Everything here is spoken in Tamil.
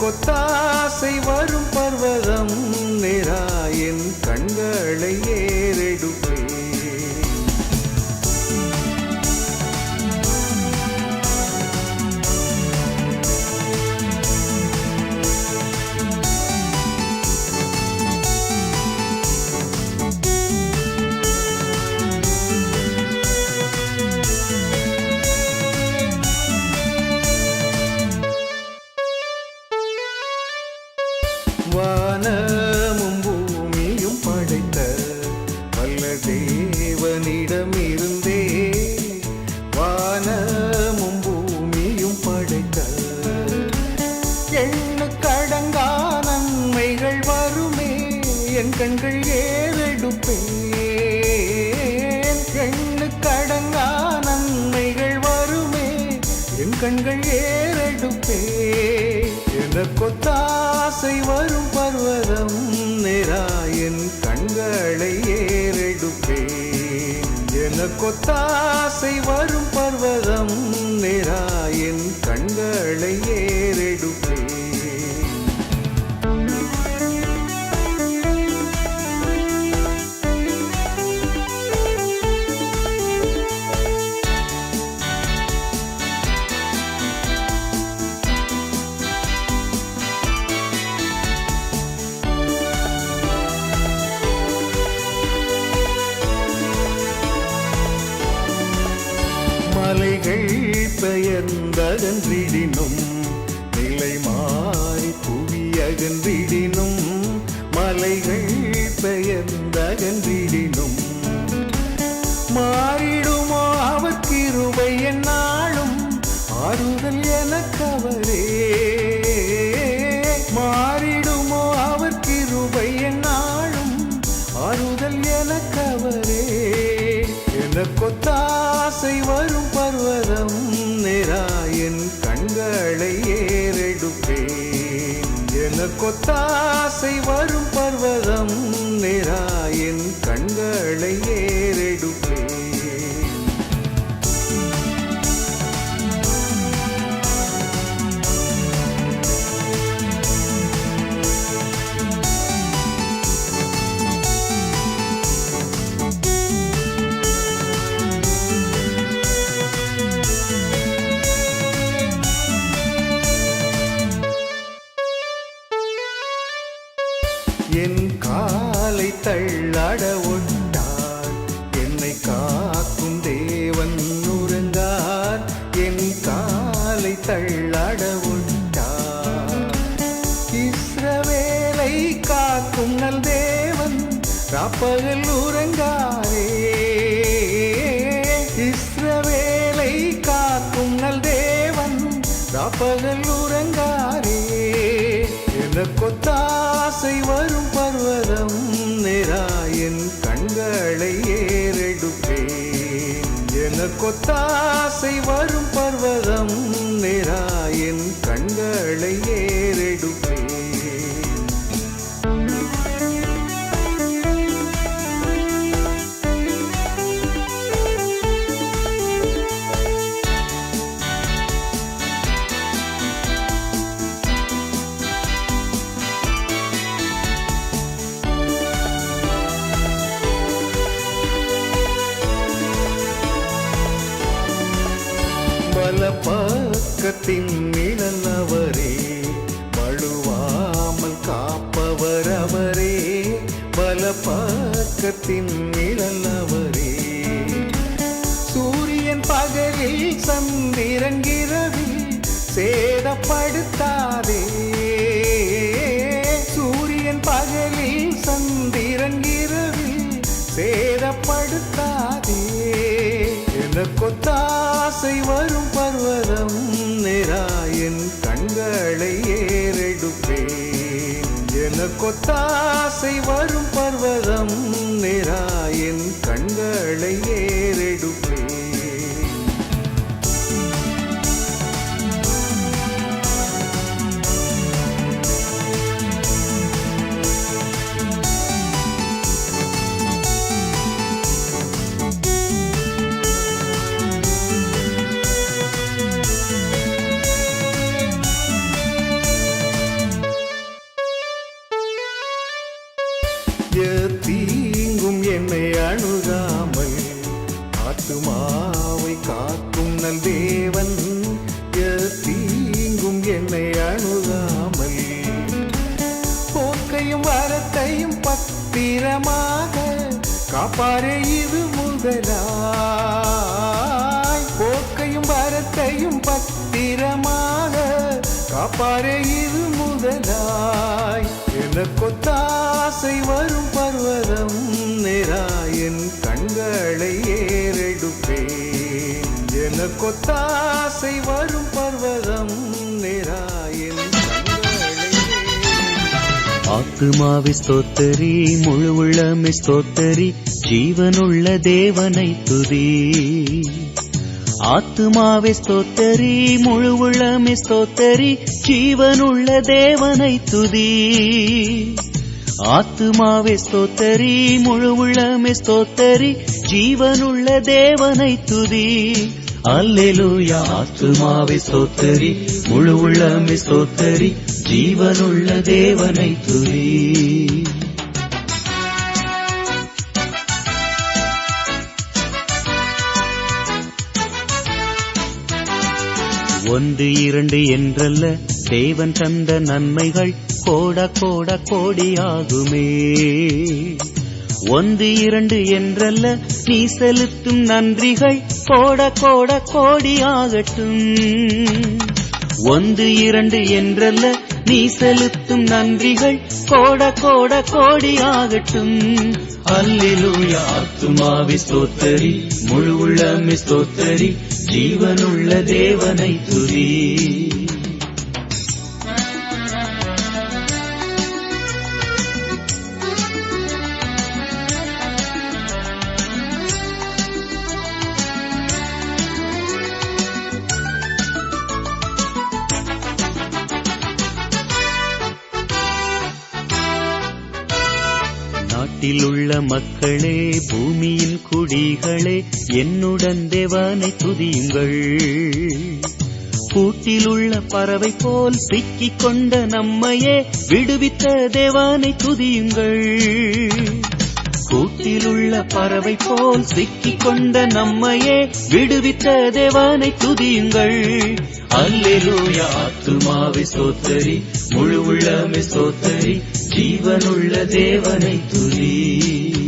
கொத்தாசை வரும் பர்வதம். கண்கள் ஏறெடுப்பேன். கண்ணு கடங்கா நன்மைகள் வருமே. என் கண்கள் ஏறெடுப்பே எனக்கொத்தாசை வரும் பர்வதம் நேரா. என் கண்களை ஏறெடுப்பே எனக்கொத்தாசை வரும் பெயர்ந்தகன்றிடினும் நிலை மாறி புவி அகன்றிடினும் மலைகள் பெயர்ந்தகன்றிடினும். மாறிடுமோ அவக்கிருவை என்னாலும் ஆறுதல் எனக்கவரே. மாறிடுமோ அவக்கிருவை என்னாலும் ஆறுதல் எனக்கவரே. எனக்கொத்தாசை வரும் ஒத்தாசை வரும் பர்வதம் நிராயன் கண்களை இஸ்ரவேலை காக்கும் நல் தேவன் ராப்பகல் உறங்காரே. எனக்கொத்தாசை வரும் பர்வதம் நிராயன் கண்களை ஏறெடுப்பேன். எனக்கொத்தாசை வரும் பர்வதம் நிராயன் கண்களை ஏ பக்கத்தின் நிழல் அவரே வழுவாமல் காப்பவர் அவரே பல பக்கத்தின் நிழல் அவரே சூரியன் பகலில் சந்திரன் இரவில் சேதப்படுத்தாதே. சூரியன் பகலில் சந்திரன் இரவில் சேதப்படுத்தாதே. எனக்கொத்தாசை வரும் பர்வதம் நிராயன் கண்களை ஏறெடுப்பேன். என கொத்தாசை வரும் பர்வதம் நிராயன் கண்களை எத்தீங்கும் என்னை அணுகாமல் ஆத்துமாவை காக்கும் நல் தேவன் எத்தீங்கும் என்னை அணுகாமல் போக்கையும் வரத்தையும் பத்திரமாக காப்பாரே இது முதலாய். போக்கையும் வரத்தையும் பத்திரமாக காப்பாரே எனக்கொத்தாசை வரும் பர்வதம் நேராயன் கண்களை ஏறெடுப்பேன். எனக்கொத்தாசை வரும் பர்வதம் நேராயன் ஆத்துமாவி ஸ்தோத்தரி முழு உள்ளமி ஸ்தோத்தரி ஜீவனுள்ள தேவனை துதி. ஆத்துமாவே ஸ்தோத்தரி முழு உள்ளமே ஸ்தோத்தரி ஜீவனுள்ள தேவனை துதி. ஆத்துமாவே ஸ்தோத்தரி முழு உள்ளமே ஸ்தோத்தரி ஜீவனுள்ள தேவனை துதி. அல்லேலூயா ஆத்துமாவே ஸ்தோத்தரி முழு உள்ளமே ஸ்தோத்தரி ஜீவனுள்ள தேவனை துதி. ஒன்று இரண்டு என்றல்ல தேவன் தந்த நன்மைகள் கோட கோட கோடியாகுமே. ஒன்று இரண்டு என்றல்ல நீ செலுத்தும் நன்றிகள் கோட கோட கோடியாகட்டும். ஒன்று இரண்டு என்றல்ல நீ செலுத்தும் நன்றிகள் கோட கோட கோடியாகட்டும். அல்லேலூயா. ஆத்துமாவி ஸ்தோத்தரி. முழு உள்ளமே ஸ்தோத்தரி. ஜீவனுள்ள தேவனை துதி. நாட்டில் உள்ள மக்களே பூமியின் குடிகளே என்னுடன் தேவனை துதியுங்கள். கூட்டில் உள்ள பறவை போல் சிக்கிக் கொண்ட நம்மையே விடுவித்த தேவானை துதியுங்கள். கூட்டிலுள்ள பறவை போல் சிக்கிக் கொண்ட நம்மையே விடுவித்த தேவனை துதியுங்கள். அல்லேலூயா ஆத்துமாவை சோத்தரி முழு உள்ளமே சோத்தரி ஜீவனுள்ள தேவனை துதி.